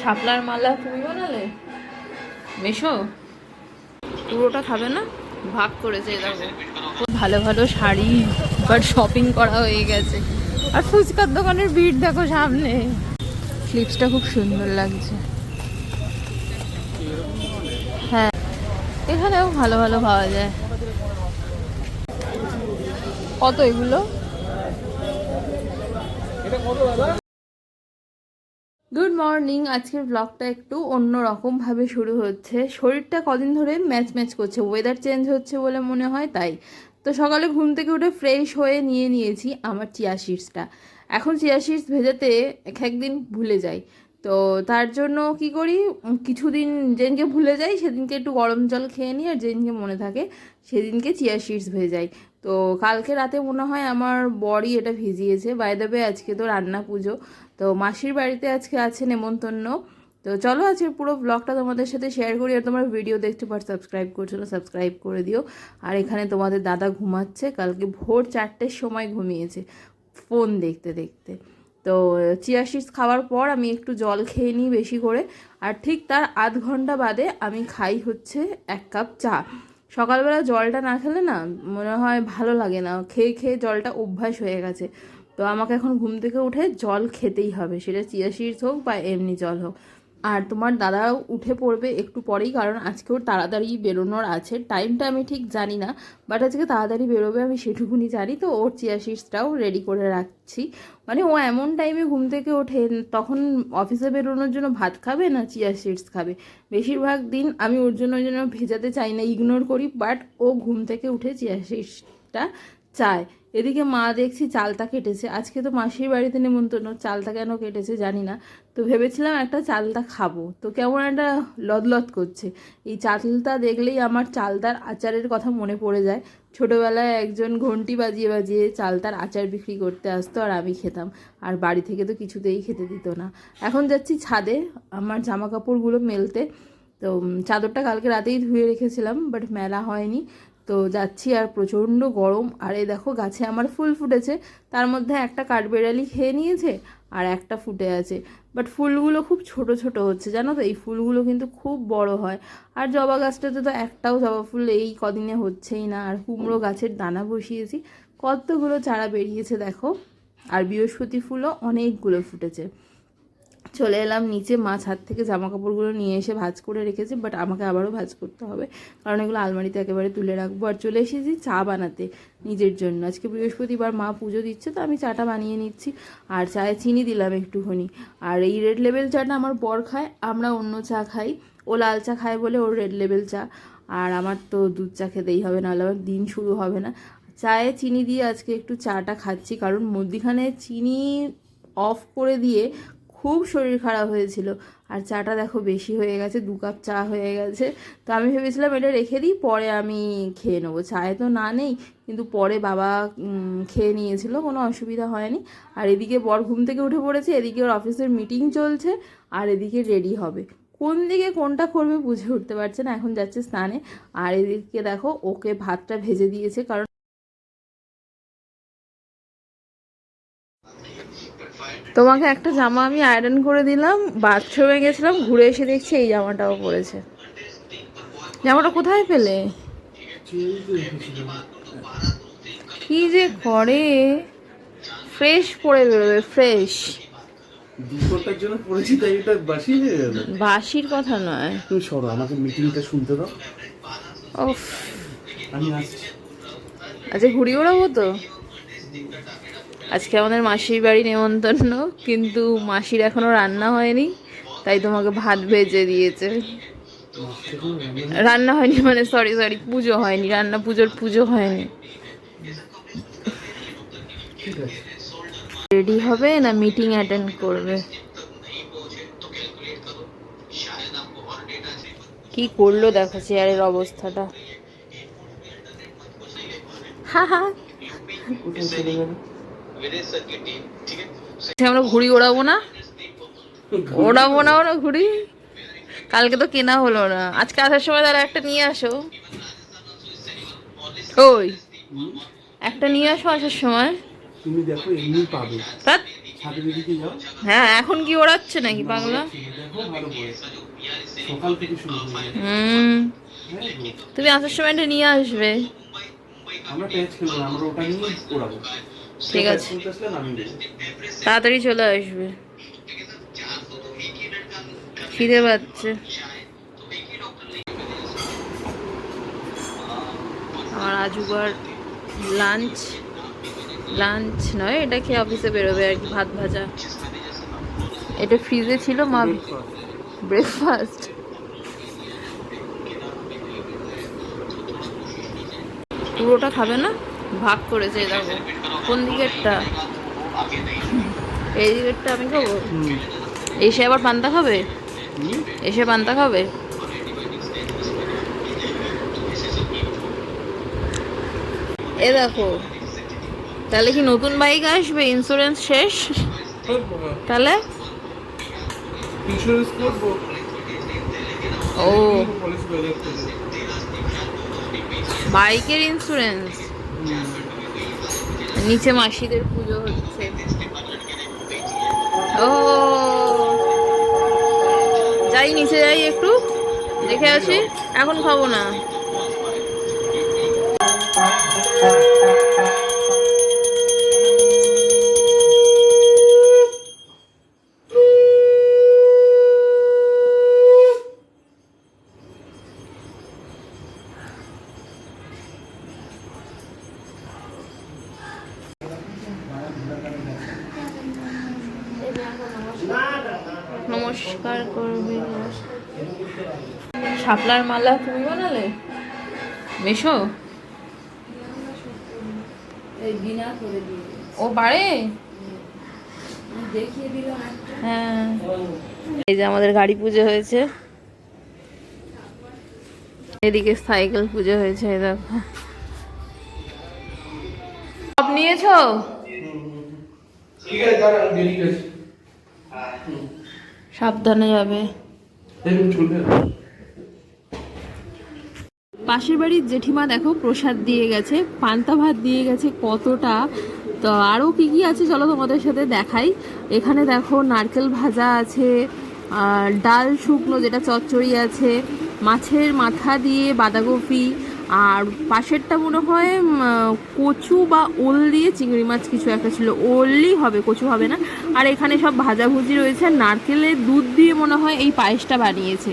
শাপলার মালা তুমি বানালে? মেশো। পুরোটা খাবে না? ভাগ করেছে খুব ভালো ভালো শাড়ি বাট শপিং করা হয়ে গেছে। আর ফুচকার দোকানের ভিড় দেখো সামনে। স্লিপসটা খুব সুন্দর লাগছে। হ্যাঁ এখানেও ভালো ভালো পাওয়া যায়। কত এগুলো? গুড মর্নিং আজকের ব্লগটা একটু অন্য রকম ভাবে শুরু হচ্ছে। শরীরটা কদিন ধরে ম্যাচ ম্যাচ করছে। ওয়েদার চেঞ্জ হচ্ছে বলে মনে হয় তাই। তো সকালে ঘুম থেকে উঠে ফ্রেশ হয়ে নিয়ে নিয়েছি আমার চিয়া সিডসটা এখন চিয়া সিডস ভেজাতে এক একদিন ভুলে যাই। তো তার জন্য কি করি? কিছুদিন যেদিনকে ভুলে যাই, সেদিনকে একটু গরম জল খেয়ে নিই আর যেদিনকে মনে থাকে, সেদিনকে চিয়া সিডস ভেজাই। তো কালকে রাতে মনে হয় আমার বড়ি এটা ভিজিয়েছে। বাই দ্য ওয়ে আজকে তো রান্না পুজো। তো মাসির বাড়িতে আজকে আছে নেমন্তন্ন। তো চলো আজকে পুরো ব্লগটা তোমাদের সাথে শেয়ার করি আর তোমার ভিডিও দেখতে পার। সাবস্ক্রাইব করছ না সাবস্ক্রাইব করে দিও। আর এখানে তোমাদের দাদা ঘুমাচ্ছে। কালকে ভোর চারটের সময় ঘুমিয়েছে ফোন দেখতে দেখতে। তো চিয়া সিডস খাওয়ার পর আমি একটু জল খেয়ে নিই বেশি করে। আর ঠিক তার আধ ঘণ্টা বাদে আমি খাই হচ্ছে এক কাপ চা। সকালবেলা জলটা না খেলে না মনে হয় ভালো লাগে না। খেয়ে খেয়ে জলটা অভ্যাস হয়ে গেছে। তো আমাকে এখন ঘুম থেকে উঠে জল খেতেই হবে। সেটা চিয়া হোক বা এমনি জল হোক। আর তোমার দাদাও উঠে পড়বে একটু পরেই, কারণ আজকেও তাড়াতাড়ি বেরোনোর আছে। টাইমটা আমি ঠিক জানি না বাট আজকে তাড়াতাড়ি বেরোবে আমি সেটুকুনি জানি, তো ওর চিয়া সিডসটাও রেডি করে রাখছি। মানে ও এমন টাইমে ঘুম থেকে ওঠে, তখন অফিসে বেরোনোর জন্য ভাত খাবে না চিয়া সিডস খাবে? বেশিরভাগ দিন আমি ওর জন্য ওই জন্য ভেজাতে চাই না ইগনোর করি বাট ও ঘুম থেকে উঠে চিয়া সিডসটা চায়। এদিকে মা দেখছি চালতা কেটেছে। আজকে তো মাসির বাড়িতে নেমন্তন্ন চালতা কেন কেটেছে জানি না। তো ভেবেছিলাম একটা চালতা খাব। তো কেমন একটা লদলদ করছে। এই চালতা দেখলেই আমার চালতার আচারের কথা মনে পড়ে যায়। ছোটোবেলায় একজন ঘন্টি বাজিয়ে বাজিয়ে চালতার আচার বিক্রি করতে আসতো আর আমি খেতাম। আর বাড়ি থেকে তো কিছুতেই খেতে দিত না। এখন যাচ্ছি ছাদে আমার জামা কাপড়গুলো মেলতে। তো চাদরটা কালকে রাতেই ধুয়ে রেখেছিলাম বাট মেলা হয়নি। তো যাচ্ছি আর প্রচণ্ড গরম। আর এই দেখো গাছে আমার ফুল ফুটেছে। তার মধ্যে একটা কাঠবেড়ালি খেয়ে নিয়েছে আর একটা ফুটে আছে। বাট ফুলগুলো খুব ছোট ছোট হচ্ছে, জানো তো? এই ফুলগুলো কিন্তু খুব বড় হয়। আর জবা গাছটাতে তো একটাও জবা ফুল এই কদিনে হচ্ছেই না। আর কুমড়ো গাছের দানা বসিয়েছি। কতগুলো চারা বেরিয়েছে দেখো। আর বৃহস্পতি ফুলও অনেকগুলো ফুটেছে। চলে এলাম নিচে মা ছাদ থেকে জামা কাপড়গুলো নিয়ে এসে ভাজ করে রেখেছে বাট আমাকে আবারও ভাজ করতে হবে। কারণ এগুলো আলমারিতে একেবারে তুলে রাখব। আর চলে এসেছি চা বানাতে নিজের জন্য। আজকে বৃহস্পতিবার মা পুজো দিচ্ছে, তো আমি চাটা বানিয়ে নিচ্ছি। আর চায়ে চিনি দিলাম একটুখানি। আর এই রেড লেবেল চাটা আমার বর খায়, আমরা অন্য চা খাই। ও লাল চা খায় বলে ওর রেড লেবেল চা। আর আমার তো দুধ চা খেতেই হবে, নাহলে আমার দিন শুরু হবে না। চায়ে চিনি দিয়ে আজকে একটু চাটা খাচ্ছি, কারণ মধ্যিখানে চিনি অফ করে দিয়ে খুব শরীর খারাপ হয়েছিল। আর চাটা দেখো বেশি হয়ে গেছে, দু কাপ চা হয়ে গেছে। তো আমি ভেবেছিলাম এটা রেখে দিই, পরে আমি খেয়ে নেব। চায়ে তো না নেই, কিন্তু পরে বাবা খেয়ে নিয়েছিল, কোনো অসুবিধা হয়নি। আর এদিকে বর ঘুম থেকে উঠে পড়েছে, এদিকে ওর অফিসের মিটিং চলছে, আর এদিকে রেডি হবে। কোন দিকে কোনটা করবে বুঝে উঠতে পারছে না, এখন যাচ্ছে স্নানে। আর এদিকে দেখো, ওকে ভাতটা ভেজে দিয়েছে, কারণ তোমাকে একটা জামা আমি আয়রন করে দিলাম বাথরুমে গেছিলাম ঘুরে এসে দেখছি এই জামাটাও পরেছে। জামাটা কোথায় পেলে? কি যে করে? ফ্রেশ পরে বেরোবে ফ্রেশ জন্য পড়েছি তাই এটা বাসি হয়ে গেল? বাসির কথা নয়। তুমি সরো আমাকে মিটিংটা শুনতে দাও। ওফ আমি আচ্ছা ঘুড়ি ওড়াবো তো? আজকে আমাদের মাসির বাড়ি নেমন্তন্ন, কিন্তু মাসির এখনও রান্না হয়নি, তাই তোমাকে ভাত ভেজে দিয়েছে। রান্না হয়নি মানে সরি সরি পুজো হয়নি, রান্না পুজোর পুজো হয়নি। রেডি হবে না মিটিং অ্যাটেন্ড করবে? কি করল দেখো চেয়ারের অবস্থাটা। হা হা। আমরা ঘুড়ি ওড়াবো না? ওড়াবো না ওরা ঘুড়ি? কালকে তো কেনা হলো না। আজকে আসার সময় তারা একটা নিয়ে আসো। ওই একটা নিয়ে আসো আসার সময়। তুমি দেখো এমনি পাবে। হ্যাঁ এখন কি ওড়াচ্ছে নাকি পাগলা? হুম। হ্যাঁ তুমি আসার সময় এটা নিয়ে আসবে। আমরা প্যাচ খেলব আমরা ওটা নিয়ে ওড়াবো। ঠিক আছে। তাড়াতাড়ি চলে আসবে। খিদে পাচ্ছে। আমার আজুবার লাঞ্চ লাঞ্চ নয় এটা খেয়ে অফিসে বেরোবে আর কি ভাত ভাজা। এটা ফ্রিজে ছিল মা ব্রেকফাস্ট পুরোটা খাবে না? ভাগ করেছে দেখো। কোন দিকেরটা? এই দিকেরটা আমি খাব? এসে আবার পান্তা খাবে? এসে পান্তা খাবে? এ দেখো তাহলে কি নতুন বাইক আসবে? ইন্স্যুরেন্স শেষ? তাহলে? ইন্স্যুরেন্স করব। ও। বাইকের ইন্স্যুরেন্স। নিচে মাসিদের পুজো হচ্ছে। ও! যাই নিচে যাই একটু। দেখে আসি। এখন খাব না। নমস্কার করবে শাপলার মালা তুমি বানালে? মেশো। এই বিনা করে দিয়ে ও বাড়ে? হ্যাঁ। এই যে আমাদের গাড়ি পুজো হয়েছে। এদিকে সাইকেল পুজো হয়েছে এই দেখো। সব নিয়েছো? ঠিক আছে দাঁড়া দেরি আছে সাবধানে যাবে। পাশের বাড়ির জেঠিমা দেখো প্রসাদ দিয়ে গেছে পান্তা ভাত দিয়ে গেছে কতটা। তো আরও কি কি আছে চলো তোমাদের সাথে দেখাই। এখানে দেখো নারকেল ভাজা আছে আর ডাল শুকনো যেটা চচ্চড়ি আছে মাছের মাথা দিয়ে বাঁধাকপি আর পাশেরটা মনে হয় কচু বা ওল দিয়ে চিংড়ি মাছ কিছু একটা ছিল। ওলই হবে কচু হবে না। আর এখানে সব ভাজাভুজি রয়েছে। আর নারকেলের দুধ দিয়ে মনে হয় এই পায়েসটা বানিয়েছে।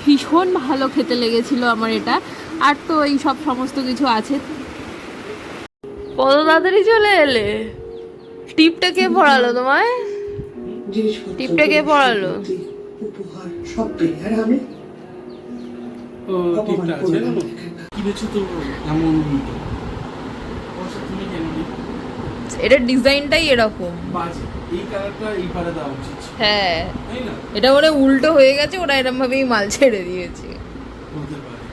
ভীষণ ভালো খেতে লেগেছিল আমার এটা। আর তো এই সব সমস্ত কিছু আছে। কত তাড়াতাড়ি চলে এলে? টিপটা কে পড়ালো তোমায়? টিপটা কে পড়ালো? উপহার সব আর আমি ও ঠিকঠাক আছে জানো কিনেছো তো এমন উল্টো পয়সা তুমি কেন নি এটা ডিজাইনটাই এরকম। বাজে। এই কালারটা এই পারে দেওয়া উচিত হ্যাঁ। তাই না? এটা ওরা উল্টো হয়ে গেছে ওরা এরম ভাবেই মাল ছেড়ে দিয়েছে। বলতে পারে।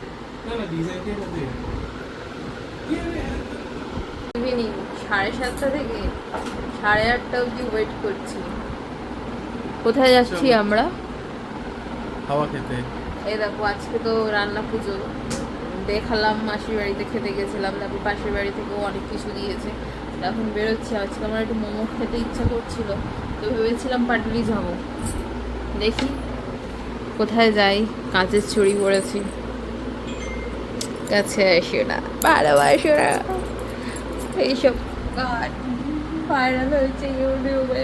না না ডিজাইনটাই মধ্যে ইভিনিং সাড়ে সাতটা থেকে সাড়ে আটটা অবধি ওয়েট করছি। কোথায় যাচ্ছি আমরা? হাওয়া খেতে। এই দেখো আজকে তো রান্না পুজো। দেখালাম মাসির বাড়িতে খেতে গেছিলাম তারপর পাশের বাড়ি থেকেও অনেক কিছু দিয়েছে। এখন বেরোচ্ছি, আজকে আমার একটু মোমো খেতে ইচ্ছা করছিল, তো ভেবেছিলাম পাটুলি যাব। দেখি কোথায় যাই কাঁচের ছড়ি পড়েছি। কাছে এসো না, ভালোবাসো না। এইসব ভাইরাল হয়েছে ইউটিউবে।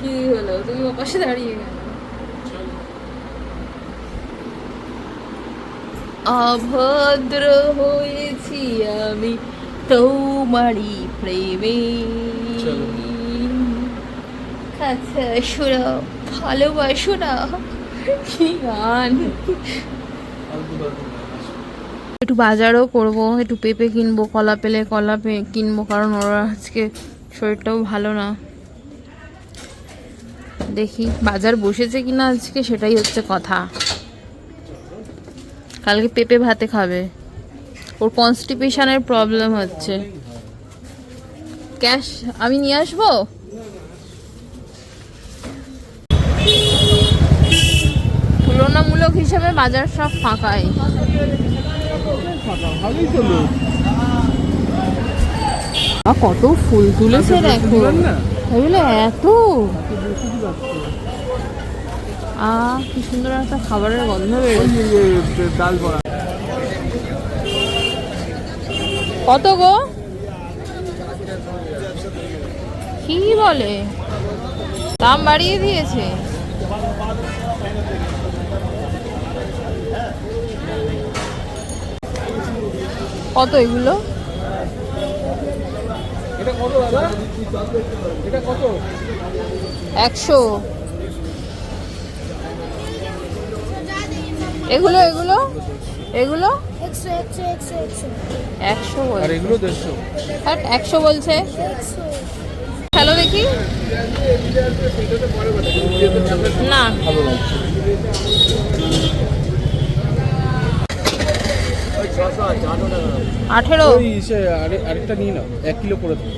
কি হলো? তুমি ওর পাশে দাঁড়িয়ে গেল। অভদ্র হয়েছি আমি। তোমারই প্রেমে। কাছে এসো ভালোবাসো না কি গান। একটু বাজারও করব একটু পেঁপে কিনবো কলা পেলে কলা পে কিনবো কারণ ওরা আজকে শরীরটাও ভালো না দেখি বাজার বসেছে কিনা আজকে সেটাই হচ্ছে কথা কালকে পেঁপে ভাতে খাবে ওর কনস্টিপেশনের প্রবলেম হচ্ছে। ক্যাশ আমি নিয়ে আসব? তুলনামূলক হিসেবে বাজার সব ফাঁকাই। কত ফুল তুলেছে দেখো। এগুলো এত। আ কি সুন্দর একটা খাবারের গন্ধ বেরোচ্ছে। ডাল বড়া। কত গো? কি বলে? দাম বাড়িয়ে দিয়েছে। কত এগুলো? এটা কত কত? একশো। এগুলো এগুলো? এগুলো? একশো আর এগুলো দেড়শো। হ্যাট একশো বলছে। হ্যালো দেখি। না। আঠেরো। ওই সে আরে- আরেকটা নিয়ে নাও এক কিলো করে দাও।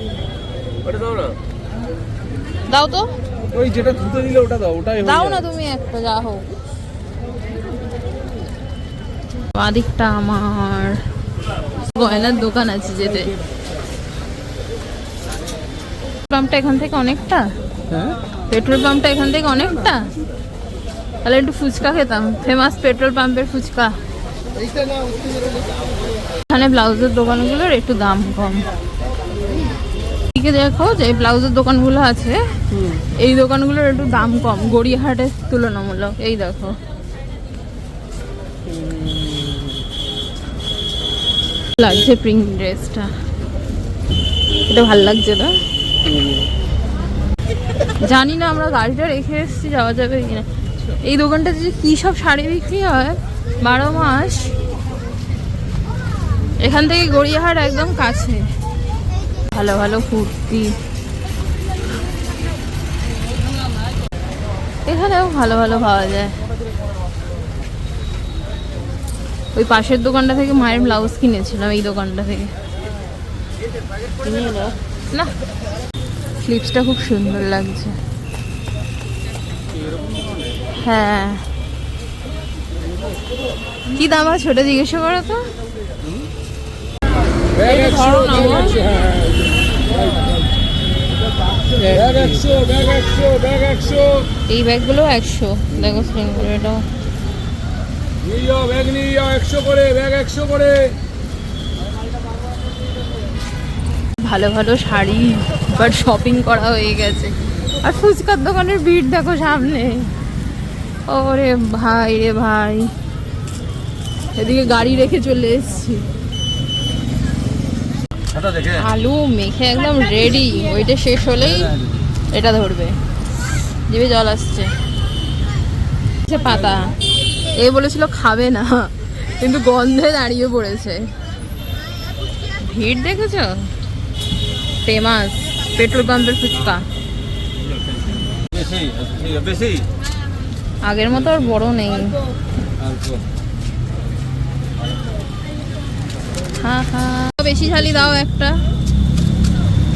দাও তো। ওই যেটা ধুতে দিলে ওটা দাও ওটাই দাও না তুমি একটা যা হোক। বাদিকটা আমার গয়নার দোকান আছে যেতে। পাম্পটা এখান থেকে অনেকটা? হ্যাঁ? পেট্রোল পাম্পটা এখান থেকে অনেকটা? তাহলে একটু ফুচকা খেতাম। ফেমাস পেট্রোল পাম্পের ফুচকা। এখানে ব্লাউজের দোকানগুলোর একটু দাম কম। এদিকে দেখো যে ব্লাউজের দোকানগুলো আছে। এই দোকানগুলোর একটু দাম কম গড়িয়াহাটের তুলনামূলক। এই দেখো। লাগছে প্রিন্ট ড্রেসটা এটা ভালো লাগছে না? জানি না আমরা গাড়িটা রেখে এসেছি, যাওয়া যাবে কিনা। এই দোকানটাতে যে কী সব শাড়ি বিক্রি হয়, বারো মাস। এখান থেকে গড়িয়াহাট একদম কাছে। ভালো ভালো কুর্তি। এখানেও ভালো ভালো পাওয়া যায়। ওই পাশের দোকানটা থেকে মায়ের ব্লাউজ কিনেছিলাম এই দোকানটা থেকে। না স্লিপসটা খুব সুন্দর লাগছে। হ্যাঁ। কি দাম আছে ওটা জিজ্ঞাসা করো তো। হ্যাঁ, এই ব্যাগগুলো একশো। দেখো স্ক্রিন করে এটাও। নিয়ে যাও ব্যাগ নিয়ে যাও একশো করে ব্যাগ একশো করে। ভালো ভালো শাড়ি বাট শপিং করা হয়ে গেছে। আর ফুচকার দোকানের ভিড় দেখো সামনে। ওরে ভাই রে ভাই। এদিকে গাড়ি রেখে চলে এসেছি। আলু মেখে একদম রেডি ওইটা শেষ হলেই এটা ধরবে। জিভে জল আসছে। সে পাতা। এ বলেছিল খাবে না কিন্তু গন্ধে দাঁড়িয়ে পড়েছে। ভিড় দেখেছ? ফেমাস পেট্রোল পাম্পের ফুচকা। আগের মতো আর বড় নেই। হ্যাঁ হ্যাঁ বেশি ঝালি দাও একটা।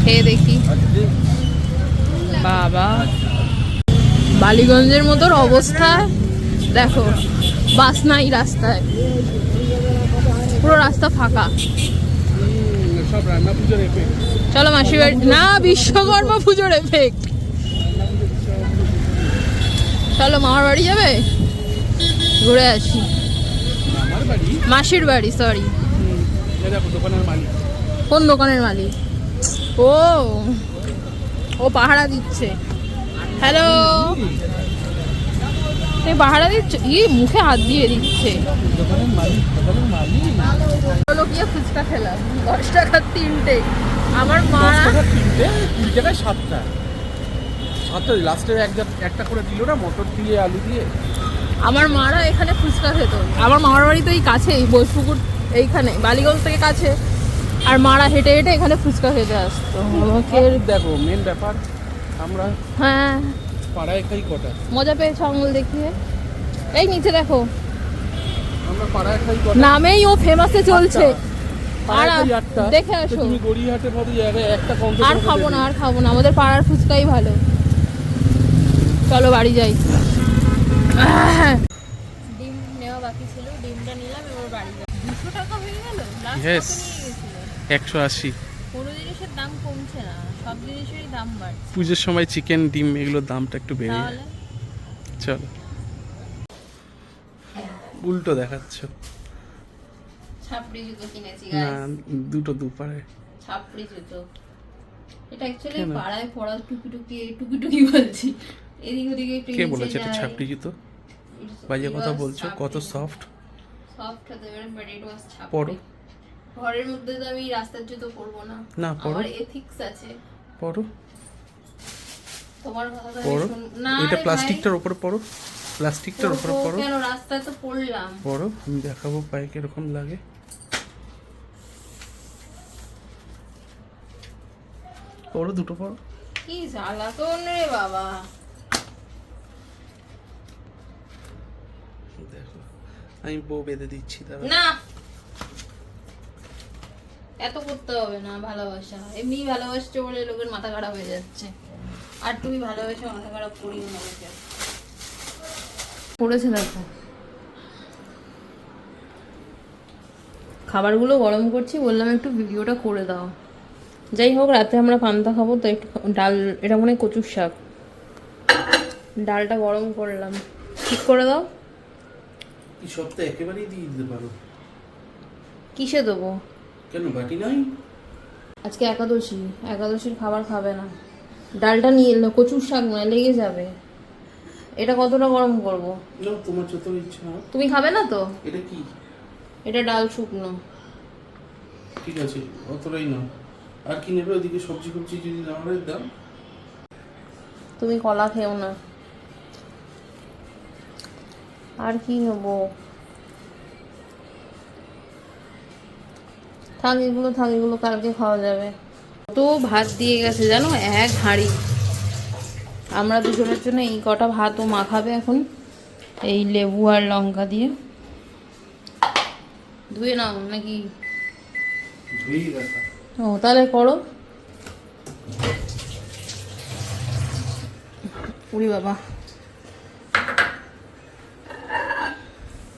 খেয়ে দেখি। বাবা। বালিগঞ্জের মতোর অবস্থা। দেখো। বাস নাই রাস্তায় পুরো রাস্তা ফাঁকা। চলো বাড়ি না, বিশ্বকর্মা পুজোর এফেক্ট চলো মামার বাড়ি যাবে? ঘুরে আসি। মাসির বাড়ি সরি কোন দোকানের মালিক? ও ও পাহারা দিচ্ছে। হ্যালো এই পাহারা দিচ্ছে ই মুখে হাত দিয়ে দিচ্ছে। চলো গিয়ে ফুচকা খেলাম। দশ টাকার তিনটে। আমার মা তিনটে তিন টাকায় সাতটা। সাতটা লাস্টে এক একটা করে দিল না মটর দিয়ে আলু দিয়ে। আমার মারা এখানে ফুচকা খেত। আমার মামার বাড়ি তো এই কাছেই বৈশপুকুর এইখানে বালিগঞ্জ থেকে কাছে। আর মারা হেঁটে হেঁটে এখানে ফুচকা খেতে আসতো। আমাকে দেখো মেন ব্যাপার আমরা হ্যাঁ। পাড়ায় খাই কটা? মজা পেয়েছ আঙুল দেখিয়ে? এই নিচে দেখো। আমরা পাড়ায় খাই কটা? নামেই ও ফেমাসে চলছে। পাড়ায় আর দেখে আসো। তুমি গড়িয়াহাটের মতো জায়গায় একটা কম আর খাব না আর খাব না। আমাদের পাড়ার ফুচকাই ভালো। চলো বাড়ি যাই। ডিম নেওয়া বাকি ছিল ডিমটা নিলাম এবার বাড়ি যাই। দুশো টাকা হয়ে গেল? একশো আশি। কোনো জিনিসের দাম কমছে না। সব জিনিসেরই দাম বাড়ছে। পুজোর সময় চিকেন ডিম এগুলোর দামটা একটু বেড়ে যায়। চলো। উল্টো দেখাচ্ছ। ছাপড়ি জুতো কিনেছি না দুটো দুপারে ছাপড়ি জুতো। এটা অ্যাকচুয়ালি পাড়ায় পড়া টুকি টুকি টুকি টুকি বলছি। এদিক ওদিকে একটু কে বলেছে এটা ছাপড়ি জুতো? বাজে কথা বলছো কত সফট সফট হতে পারে বাট ইট ওয়াজ পরো। ছাপড়ি। ঘরের মধ্যে তো আমি রাস্তার জুতো পরবো না। না, পরো। আমার এথিক্স আছে। পড়ো পড়ো এটা প্লাস্টিকটার উপরে পড়ো প্লাস্টিকটার উপরে পড়ো কেন? রাস্তায় তো পড়লাম। পড়ো আমি দেখাবো পায়ে কীরকম লাগে। পড়ো দুটো পড়ো কি জ্বালাতন রে বাবা। দেখো। আমি বউ বেঁধে দিচ্ছি দাঁড়া না। এত করতে হবে না ভালোবাসা। এমনি ভালোবাসছে বলে লোকের মাথা খারাপ হয়ে যাচ্ছে। আর তুমি ভালোবাসা মাথা খারাপ করিও না লোকের পড়েছে দেখো। খাবারগুলো গরম করছি বললাম একটু ভিডিওটা করে দাও। যাই হোক রাতে আমরা পান্তা খাব তো একটু ডাল এটা মনে হয় কচুর শাক। ডালটা গরম করলাম। ঠিক করে দাও। এই সপ্তাহে একেবারেই দিয়ে দিতে পারো। কিসে দেবো? কেন বাটি নাই? আজকে একাদশী একাদশীর খাবার খাবে না। ডালটা নিয়ে এলো কচুর শাক নয় লেগে যাবে। এটা কতটা গরম করব? না তোমার যত ইচ্ছা। তুমি খাবে না তো? এটা কি? এটা ডাল শুকনো। ঠিক আছে অতটাই নাও আর কি নেবে ওদিকে সবজি ফবজি যদি না হয় দাম তুমি কলা খেও না। আর কি নেব? থাক এগুলো থাক এগুলো কালকে খাওয়া যাবে। তো ভাত দিয়ে গেছে জানো? এক হাঁড়ি। আমরা দুজনের জন্য এই কটা ভাতও মাখাবে এখন। এই লেবু আর লঙ্কা দিয়ে। ধুয়ে নাও, নাকি? ও, তাহলে করো। উড়ি বাবা।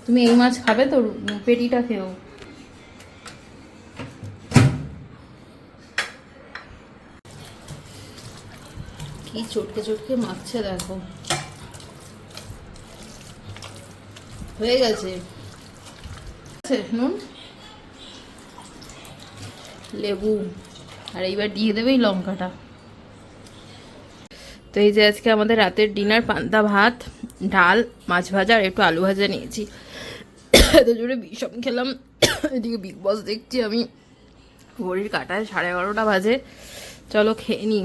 তুমি এই মাছ খাবে তো? পেটিটা খেও কি চটকে চটকে মাখছে দেখো। হয়ে গেছে। নুন? লেবু। আর এইবার দিয়ে দেবে এই লঙ্কাটা। তো এই যে আজকে আমাদের রাতের ডিনার, পান্তা ভাত, ডাল, মাছ ভাজা, আর একটু আলু ভাজা নিয়েছি। এত জোরে বিষম খেলাম। এদিকে বিগ বস দেখছি আমি। ঘড়ির কাটায় সাড়ে এগারোটা বাজে। চলো খেয়ে নিই